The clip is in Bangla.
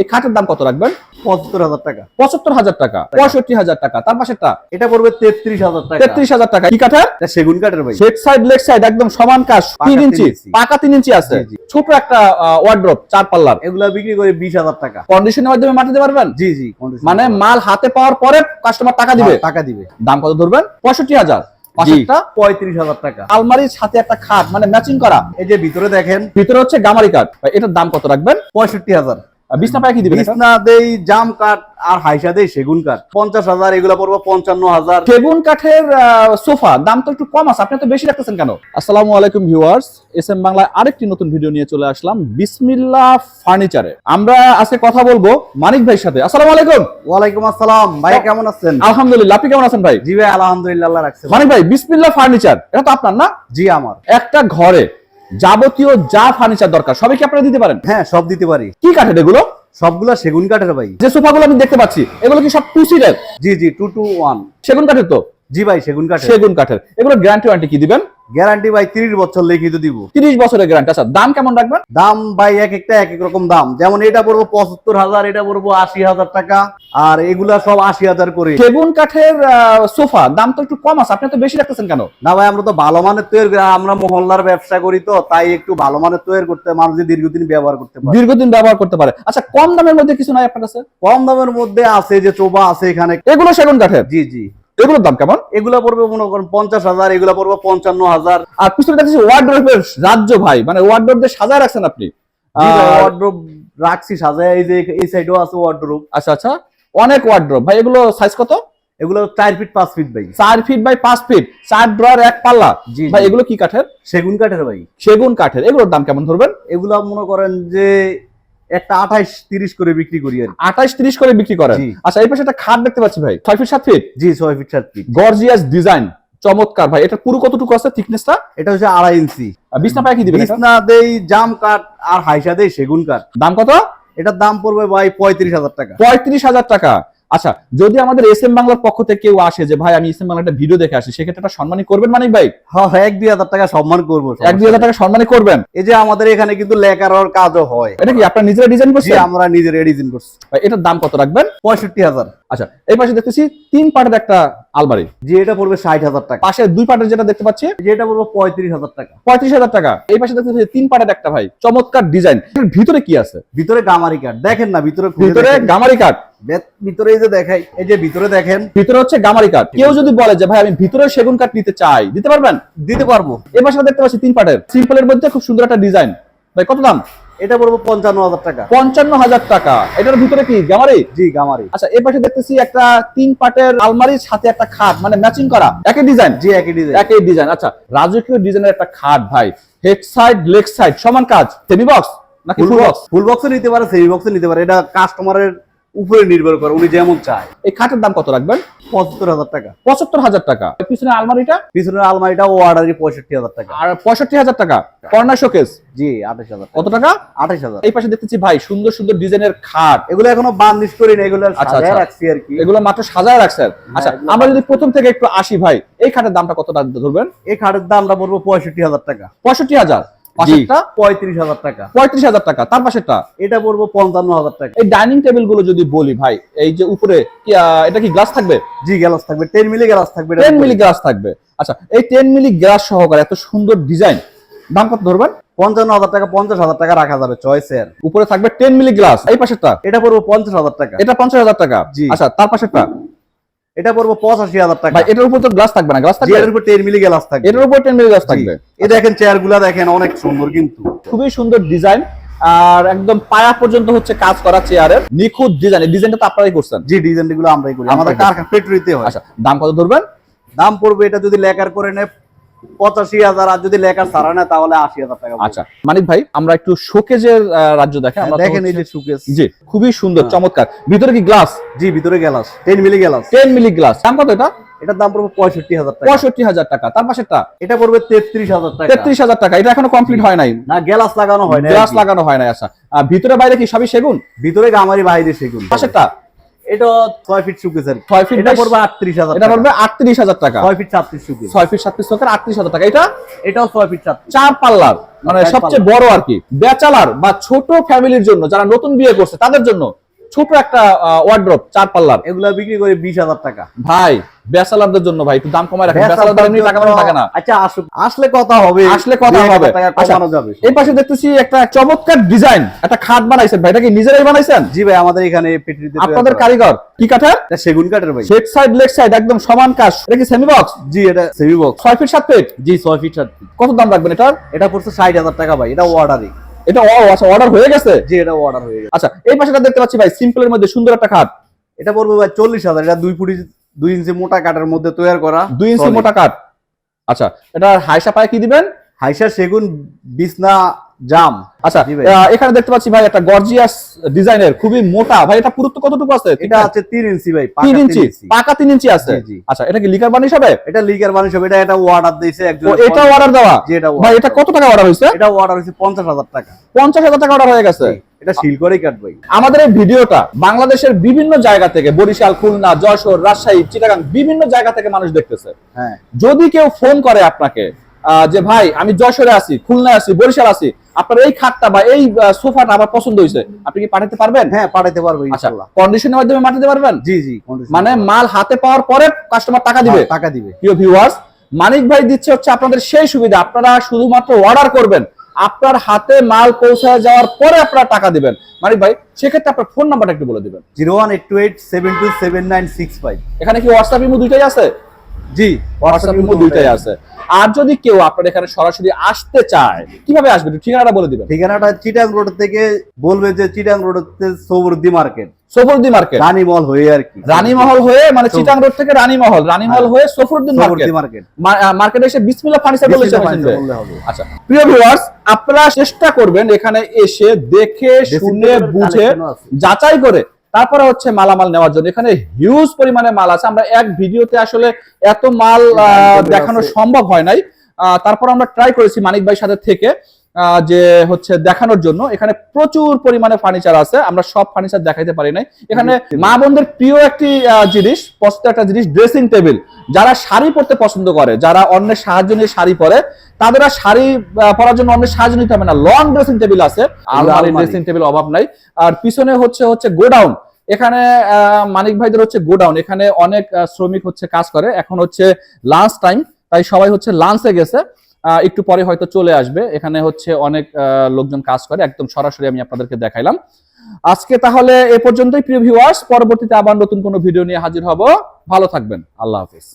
এই খাটের দাম কত রাখবেন? পঁচাত্তর হাজার টাকা। পঁচাত্তর হাজার টাকা পঁয়ষট্টি হাজার টাকা তার পাশেরটা এটা পড়বে তেত্রিশ হাজার টাকা। তেত্রিশ হাজার টাকা। কি কাঠের? সেগুন কাঠের ভাই। হেড সাইড লেগ সাইড একদম সমান কাজ তিন ইঞ্চি। পাকা তিন ইঞ্চি আছে। ছোট একটা ওয়ার্ড্রপ চার পাল্লার। এগুলা বিক্রি করে বিশ হাজার টাকা। কন্ডিশনের মাধ্যমে মাটিতে পারবেন? জি জি মানে মাল হাতে পাওয়ার পরে কাস্টমার টাকা দিবে। হ্যাঁ, টাকা দিবে। দাম কত ধরবেন? পঁয়ষট্টি হাজার। পঁয়ত্রিশ হাজার টাকা। আলমারির সাথে একটা খাট মানে ম্যাচিং করা। এই যে ভিতরে দেখেন। ভিতরে হচ্ছে গামারি কাঠ। এটার দাম কত রাখবেন? পঁয়ষট্টি হাজার। বিছনা পায় কি দিবেন বিছনা দেই জাম কাঠ আর হাইসা দেই সেগুন কাঠ। পঞ্চাশ হাজার এগুলা পড়বে পঞ্চান্ন হাজার। সেগুন কাঠের আহ, সোফা দাম তো একটু কম আছে আপনি তো বেশি রাখতেছেন কেন? আসসালামু আলাইকুম ভিউয়ার্স এস এম বাংলায় আরেকটি নতুন ভিডিও নিয়ে চলে আসলাম বিসমিল্লা ফার্নিচারে। আমরা আজকে কথা বলব মানিক ভাইয়ের সাথে। আসসালামু আলাইকুম। ওয়ালাইকুম আসসালাম ভাই কেমন আছেন? আলহামদুলিল্লাহ আপনি কেমন আছেন ভাই? জি ভাই আলহামদুলিল্লাহ আল্লাহ রাখছে। মানিক ভাই বিসমিল্লা ফার্নিচার এটা তো আপনার না? জি আমার। একটা ঘরে যাবতীয় যা ফার্নিচার দরকার সবই কি আপনারা দিতে পারেন? হ্যাঁ সব দিতে পারি। কি কাঠের এগুলো? সবগুলা সেগুন কাঠের ভাই। যে সোফাগুলো আমি দেখতে পাচ্ছি এগুলো কি সব টু সিটের জি জি টু টু ওয়ান সেগুন কাঠের তো? জি ভাই সেগুন কাঠের। সেগুন কাঠের। এগুলো গ্যারান্টি ওয়ারেন্টি কি দিবেন? গ্যারান্টি ভাই তিরিশ বছর লিখিত দিব। তিরিশ বছরের গ্যারান্টি আচ্ছা দাম কেমন রাখবেন? দাম ভাই এক একটা এক এক রকম দাম। যেমন এটা পড়ব পঁচাত্তর হাজার এটা পড়ব আশি হাজার টাকা। আর এগুলা সব আশি হাজার করে। সেগুন কাঠের সোফা দাম তো একটু কম আছে। আপনি তো বেশি রাখতেছেন কেন? না ভাই আমরা তো ভালো মানের তৈরি আমরা মহল্লার ব্যবসা করি তো তাই একটু ভালো মানের তৈরি করতে মানুষ দীর্ঘদিন ব্যবহার করতে পারে। দীর্ঘদিন ব্যবহার করতে পারে। আচ্ছা কম দামের মধ্যে কিছু নাই আপনার কাছে? কম দামের মধ্যে আছে যে চোবা আছে এখানে। এগুলো সেগুন কাঠের? জি জি। এগুলোর দাম কেমন? এগুলা পড়বে মনে করেন পঞ্চাশ হাজার এগুলা পড়বে পঞ্চান্ন হাজার। আর পিছনে দেখছি ওয়ার্ড্রোবের রাজ্য ভাই মানে ওয়ার্ড্রোব দিয়ে সাজায় রাখছেন আপনি। ওয়ার্ড্রোব রাখছি সাজায় এই যে এই সাইডেও আছে ওয়ার্ড্রোব আচ্ছা আচ্ছা অনেক ওয়ার্ড্রোব ভাই এগুলো সাইজ কত? এগুলো চার ফিট পাঁচ ফিট ভাই। চার ফিট বাই পাঁচ ফিট চার ড্রয়ার এক পাল্লা। জি, ভাই এগুলো কি কাঠের? সেগুন কাঠের ভাই। সেগুন কাঠের। এগুলোর দাম কেমন ধরবেন? এগুলো মনে করেন যে একটা আঠাইশ তিরিশ করে বিক্রি করি আর। আঠাইশ তিরিশ করে বিক্রি করেন। আচ্ছা এই পাশে একটা খাট দেখতে পাচ্ছি ভাই। ছয় ফিট সাত ফিট? জি ছয় ফিট সাত ফিট। গর্জিয়াস ডিজাইন চমৎকার ভাই। এটা পুরো কতটুকু আছে থিকনেসটা এটা হচ্ছে আড়াই ইঞ্চি। বিছনা পায় কি দিবেন বিছনা দেই জাম কাঠ আর হাইসা দেই সেগুন কাঠ। দাম কত? এটার দাম পড়বে ভাই পঁয়ত্রিশ হাজার টাকা। পঁয়ত্রিশ হাজার টাকা। আচ্ছা যদি আমাদের এস এম বাংলার পক্ষ থেকে কেউ আসে যে ভাই আমি এস এম বাংলা একটা ভিডিও দেখে আসি সেক্ষেত্রে একটা সম্মানী করবেন মানিক ভাই? হ্যাঁ হ্যাঁ, এক দুই হাজার টাকা সম্মান করব এক দুই হাজার টাকা সম্মানী করবেন? এই যে আমাদের এখানে কিন্তু লেখার কাজও হয়। এটা কি আপনার নিজেরা ডিজাইন জি করছেন? আমরা নিজের এডিজিন করছি। ভাই, এটার দাম কত রাখবেন? পঁয়ষট্টি হাজার। আচ্ছা এই পাশে দেখতেছি তিন পাটের একটা আলমারি। যে এটা পড়বে ষাট হাজার টাকা। পাশে দুই পাটের যেটা দেখতে পাচ্ছি যে এটা পড়বে পঁয়ত্রিশ হাজার টাকা। পঁয়ত্রিশ হাজার টাকা। এই পাশে দেখতেছি তিন পাটের একটা ভাই চমৎকার ডিজাইন ভিতরে কি আছে? ভিতরে গামারি কাঠ দেখেন না ভিতরে ভিতরে গামারি কাঠ ভিতরে যে দেখাই এই যে ভিতরে দেখেন। ভিতরে হচ্ছে গামারি কাঠ। কেউ যদি বলে যে ভাই আমি ভিতরে সেগুন কাঠ নিতে চাই দিতে পারবেন? দিতে পারব। এই পাশে দেখতে পাচ্ছি তিন পাটের। সিম্পলের মধ্যে খুব সুন্দর একটা ডিজাইন। ভাই কত দাম? এটা পড়বে পঞ্চান্ন হাজার টাকা। পঞ্চান্ন হাজার টাকা। এটার ভিতরে কি গামারি? জি গামারি। আচ্ছা এই পাশে দেখতেছি একটা তিন পাটের আলমারির সাথে একটা খাট মানে ম্যাচিং করা। একই ডিজাইন? জি একই ডিজাইন। একই ডিজাইন। আচ্ছা রাজকীয় ডিজাইনের একটা খাট ভাই। হেড সাইড লেগ সাইড সমান কাজ। সেমি বক্স নাকি ফুল বক্স ফুল বক্সও নিতে পারে সেমি বক্সও নিতে পারে। এটা কাস্টমারের উপরে নির্ভর করে উনি যেমন চায়। এই খাটের দাম কত রাখবেন? পঁচাত্তর হাজার টাকা। পঁচাত্তর হাজার টাকা। পিছনে আলমারিটা? পিছনের আলমারিটা ও অর্ডারি পঁয়ষট্টি হাজার টাকা। আর পঁয়ষট্টি হাজার টাকা। Corner showcase? জি আঠাশ হাজার কত টাকা? আঠাশ হাজার। এই পাশে দেখতেছি ভাই সুন্দর সুন্দর ডিজাইনের খাট। এগুলো এখনও বান্দিশ করি না এগুলো আচ্ছা, সাজায় আচ্ছা। রাখছি আর কি। এগুলো মাত্র সাজায় রাখছেন? আচ্ছা আমরা যদি প্রথম থেকে একটু আসি ভাই এই খাটের দামটা কত টাকা ধরবেন এই খাটের দামটা পড়ব পঁয়ষট্টি হাজার টাকা। পঁয়ষট্টি হাজার। পাশেরটা পঁয়ত্রিশ হাজার টাকা। পঁয়ত্রিশ হাজার টাকা তার পাশেরটা? এটা পড়ব পঞ্চান্ন হাজার টাকা। এই ডাইনিং টেবিলগুলো যদি বলি ভাই এই যে উপরে এটা কি গ্লাস থাকবে? জি গ্যালাস থাকবে। টেন মিলি গ্যালাস থাকবে টেন মিলি গ্লাস থাকবে। আচ্ছা এই টেন মিলি গ্লাস সহকারে এত সুন্দর ডিজাইন দাম কত ধরবেন? পঞ্চান্ন হাজার টাকা পঞ্চাশ হাজার টাকা রাখা যাবে চয়েসের। উপরে থাকবে টেন মিলি গ্লাস এই পাশেরটা? এটা পড়ব পঞ্চাশ হাজার টাকা। এটা পঞ্চাশ হাজার টাকা? জি। আচ্ছা তার পাশেরটা? এটা পড়ব পঁচাশি হাজার টাকা। এটার উপর তো গ্লাস থাকবে না গ্লাস থাকবে? এটার উপর টেন মিলি গ্লাস থাকবে। এটার উপর টেন মিলি গ্লাস থাকবে। এই দেখেন চেয়ারগুলা দেখেন অনেক সুন্দর কিন্তু। খুবই সুন্দর ডিজাইন আর একদম পায়া পর্যন্ত হচ্ছে কাজ করা চেয়ারের নিখুঁত ডিজাইন ডিজাইনটা তো আপনারাই করছেন। জি ডিজাইনগুলো আমরাই করি। আমাদের। কারখানা ফ্যাক্টরিতে হয়। আচ্ছা দাম কত ধরবেন? দাম পড়বে এটা যদি লেকার করে নেয় পঁচাশি হাজার আর যদি ছাড়া তাহলে আশি হাজার টাকা আচ্ছা। মানিক ভাই আমরা একটু শোকেজের রাজ্য দেখে আমরা দেখেন এই যে সুকেস জি খুবই সুন্দর হ্যাঁ। চমৎকার। ভিতরে কি গ্লাস জি ভিতরে ten milli ten milli glass দাম কত এটা? এটার দাম পড়বে পঁয়ষট্টি হাজার টাকা। পঁয়ষট্টি হাজার টাকা। তার পাশেরটা? এটা পড়বে তেত্রিশ হাজার টাকা। তেত্রিশ হাজার টাকা। এটা এখনও কমপ্লিট হয় নাই। না লাগানো হয় না গ্লাস লাগানো হয় আচ্ছা। ভিতরে বাইরে কি সবই সেগুন? ভিতরে গামারি বাইরে সেগুন। পাশেরটা? এটা ফিট আর ফিট এটা পড়বে এটা পড়বে টাকা। ছয় ফিট ফিট টাকা। এটা এটাও ছয় ফিট চার পাল্লার মানে সবচেয়ে বড় আর কি। ব্যাচেলার বা ছোট ফ্যামিলির জন্য যারা নতুন বিয়ে করছে তাদের জন্য ছোট একটা ওয়ার্ড্রপ চার পাল্লার। এগুলা বিক্রি করে বিশ হাজার টাকা। ভাই ব্যাচালারদের জন্য ভাই একটু দাম কমায় রাখেন। ব্যাচালারদের এমনি টাকা পয়সা থাকে না। আচ্ছা আসুক। আসলে কথা হবে। আসলে কথা হবে। আচ্ছা, কমানো যাবে। এই পাশে দেখতেছি একটা চমৎকার ডিজাইন একটা খাট বানাইছেন ভাই। এটা কি নিজেরাই বানাইছেন? জি ভাই আমাদের এখানে পেট্রিতে আপনাদের কারিগর। কি কাঠের? সেগুন কাঠের ভাই। শেড সাইড লেগ সাইড একদম সমান কাজ এটা কি সেমি বক্স জি এটা সেমি বক্স ছয় ফিট সাত ফিট জি ছয় ফিট সাত ফিট কত দাম রাখবেন এটা এটা পড়ছে ষাট হাজার টাকা ভাই। এটা অর্ডারই এটা আচ্ছা অর্ডার হয়ে গেছে? জি এটা অর্ডার হয়ে গেছে। আচ্ছা এই পাশেটা দেখতে পাচ্ছি ভাই সিম্পলের মধ্যে সুন্দর একটা খাট। এটা পড়বে ভাই চল্লিশ হাজার এটা দুই ফুটি দুই ইঞ্চি মোটা কাঠের মধ্যে তৈরি করা দুই ইঞ্চি মোটা কাঠ। আচ্ছা এটা হাইসা পায়ে কি দিবেন? হাইসা সেগুন বিছনা জাম। আচ্ছা এখানে দেখতে পাচ্ছি ভাই একটা গর্জিয়াস ডিজাইনের খুবই মোটা। ভাই এটা পুরুত্ব কতটুকু আছে? এটা আছে তিন ইঞ্চি ভাই তিন ইঞ্চি? পাকা তিন ইঞ্চি আছে। আচ্ছা এটা কি লিকার বানিশ হবে এটা লিগার মানুষ হবে এটা এটা অর্ডার দিয়েছে একজন এটা অর্ডার দেওয়া? ভাই এটা কত টাকা অর্ডার হয়েছে? এটা অর্ডার হয়েছে পঞ্চাশ হাজার টাকা। পঞ্চাশ হাজার টাকা অর্ডার হয়ে গেছে। এটা শিল করেই কাট ভাই। আমাদের এই ভিডিওটা বাংলাদেশের বিভিন্ন জায়গা থেকে বরিশাল খুলনা যশোর রাজশাহী চিটাগাং বিভিন্ন জায়গা থেকে মানুষ দেখতেছে। হ্যাঁ। যদি কেউ ফোন করে আপনাকে আহ, যে ভাই আমি যশোরে আছি খুলনায় আছি বরিশাল আছি আপনার এই খাটটা বা এই সোফাটা আমার পছন্দ হয়েছে। আপনি কি পাঠাতে পারবেন? হ্যাঁ পাঠাতে পারব আচ্ছা ইনশাআল্লাহ। কন্ডিশনের মাধ্যমে পাঠাতে পারবেন? জি জি মানে মাল হাতে পাওয়ার পরে কাস্টমার টাকা দিবে? হ্যাঁ, টাকা দিবে। প্রিয় ভিউয়ার্স মানিক ভাই দিচ্ছে হচ্ছে আপনাদের সেই সুবিধা আপনারা শুধুমাত্র অর্ডার করবেন। আপনার হাতে মাল পৌঁছে যাওয়ার পরে আপনারা টাকা দিবেন। মানিক ভাই সেক্ষেত্রে আপনার ফোন নাম্বারটা একটু বলে দিবেন। Zero one eight two eight seven two seven nine six five. এখানে কি হোয়াটসঅ্যাপ ইমো দুইটাই আছে? জি হোয়াটসঅ্যাপ ইমো দুইটাই আছে। আর যদি কেউ আপনার এখানে সরাসরি আসতে চায় কীভাবে আসবে? ঠিকানাটা বলে দিবেন। ঠিকানাটা চিটাং রোড থেকে বলবে যে চিটাং রোড হচ্ছে সৌবর্দি মার্কেট সফরদি মার্কেট রানী মল হয়ে আর কি। রানীমহল হয়ে মানে চিটাং রোড থেকে রানীমহল। রানীমহল হ্যাঁ। হয়ে সফরুদ্দিন মার্কেট মার্কেট এসে বিসমিল্লাহ ফার্নিচার বলে হবে। আচ্ছা প্রিয় ভিউয়ার্স আপনারা চেষ্টা করবেন এখানে এসে দেখে শুনে বুঝে। যাচাই করে তারপরে হচ্ছে মালামাল নেওয়ার জন্য। এখানে হিউজ পরিমাণে মাল আছে। আমরা এক ভিডিওতে আসলে এত মাল আহ, দেখানো সম্ভব হয় নাই। আহ, তারপর আমরা ট্রাই করেছি মানিক ভাই সাথে থেকে। যে হচ্ছে দেখানোর জন্য এখানে প্রচুর পরিমাণে ফার্নিচার আছে আমরা সব ফার্নিচার দেখাইতে পারি নাই। এখানে মা বোনদের প্রিয় একটি জিনিস পছন্দ একটা জিনিস ড্রেসিং টেবিল যারা শাড়ি পরতে পছন্দ করে যারা অন্যের সাহায্য নিয়ে শাড়ি পরে তাদের আর শাড়ি পরার জন্য অন্যের সাহায্য নিতে হবে না। লং ড্রেসিং টেবিল আছে আলমারি। ড্রেসিং টেবিল অভাব নাই। আর পিছনে হচ্ছে হচ্ছে গোডাউন। এখানে আহ, মানিক ভাইদের হচ্ছে গোডাউন। এখানে অনেক শ্রমিক হচ্ছে কাজ করে। এখন হচ্ছে লাঞ্চ টাইম তাই সবাই হচ্ছে লাঞ্চে গেছে। একটু পরে হয়তো চলে আসবে। এখানে হচ্ছে অনেক লোকজন কাজ করে। একদম সরাসরি আমি আপনাদেরকে দেখাইলাম। আজকে তাহলে এ পর্যন্তই, প্রিয় ভিউয়ার্স পরবর্তীতে আবার নতুন কোনো ভিডিও নিয়ে হাজির হব। ভালো থাকবেন। আল্লাহ হাফিজ।